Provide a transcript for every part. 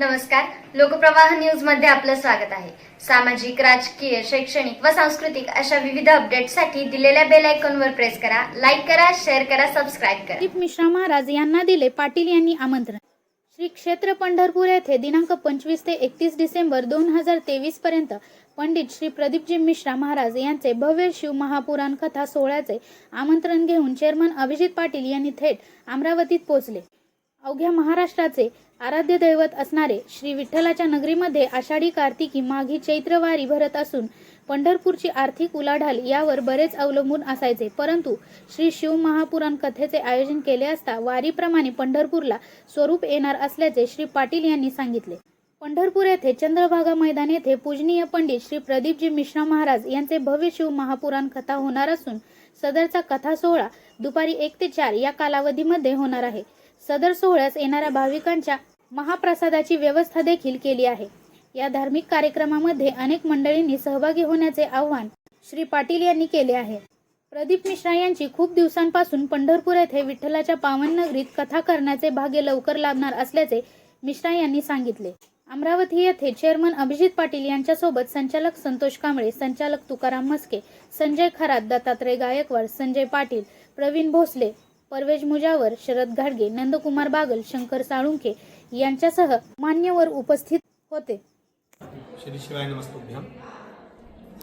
नमस्कार. लोकप्रवाह न्यूजमध्ये आपलं स्वागत आहे. सामाजिक राजकीय शैक्षणिक व सांस्कृतिक अशा विविध अपडेटसाठी दिलेल्या बेल आयकॉनवर प्रेस करा लाईक करा शेअर करा सबस्क्राईब करा. प्रदीप मिश्रा महाराज यांना दिले पाटील यांनी आमंत्रण. श्री क्षेत्र पंढरपूर येथे दिनांक पंचवीस ते एकतीस डिसेंबर दोन हजार तेवीस पर्यंत पंडित श्री प्रदीपजी मिश्रा महाराज यांचे भव्य शिव महापुराण कथा सोहळ्याचे आमंत्रण घेऊन चेअरमन अभिजित पाटील यांनी थेट अमरावतीत पोहोचले. अवघ्या महाराष्ट्राचे आराध्य दैवत असणारे श्री विठ्ठलाच्या नगरीमध्ये आषाढी कार्तिकी माघी चैत्रवारी भरत असून पंढरपूरची आर्थिक उलाढाल यावर बरेच अवलंबून असायचे. परंतु श्री शिव महापुराण कथेचे आयोजन केले असता वारीप्रमाणे पंढरपूरला स्वरूप येणार असल्याचे श्री पाटील यांनी सांगितले. पंढरपूर येथे चंद्रभागा मैदान येथे पूजनीय पंडित श्री प्रदीपजी मिश्रा महाराज यांचे भव्य शिव महापुराण कथा होणार असून सदरचा कथा सोहळा दुपारी एक ते चार या कालावधीमध्ये होणार आहे. सदर सोहळ्यास येणाऱ्या भाविकांच्या महाप्रसादाची व्यवस्था देखील केली आहे. या धार्मिक कार्यक्रमामध्ये अनेक मंडळींनी सहभागी होण्याचे आवाहन श्री पाटील यांनी केले आहे. प्रदीप मिश्रा यांची खूप दिवसांपासून पंढरपूर येथे विठ्ठलाच्या पावन नगरीत कथा करण्याचे भाग्य लवकर लाभणार असल्याचे मिश्रा यांनी सांगितले. अमरावती येथे चेअरमन अभिजित पाटील यांच्यासोबत संचालक संतोष कांबळे संचालक तुकाराम म्हस्के संजय खरात दत्तात्रय गायकवाड संजय पाटील प्रवीण भोसले परवेज मुजावर शरद घाडगे नंदकुमार बागल शंकर साळुंखे यांच्यासह मान्यवर उपस्थित होते. श्री शिवाय नमस्तुभ्यम.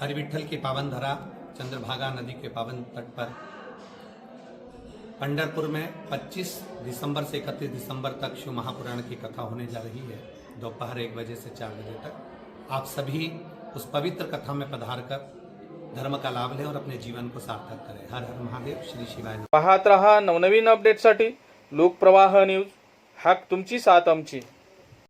हरि विठल की पावन धरा चंद्रभागा नदी के पावन तट पर। पंडरपुर में 25 दिसंबर से 31 दिसंबर तक शिव महापुराण की कथा होने जा रही है। दोपहर एक बजे से चार बजे तक। आप सभी उस पवित्र कथा में पधार कर धर्म का लाभ लें और अपने जीवन को सार्थक करें। हर हर महादेव, श्री शिवाय पहात रहा नवनवीन अपडेट अपडेटसाठी लोकप्रवाह न्यूज़ हक तुमची साथ आमची।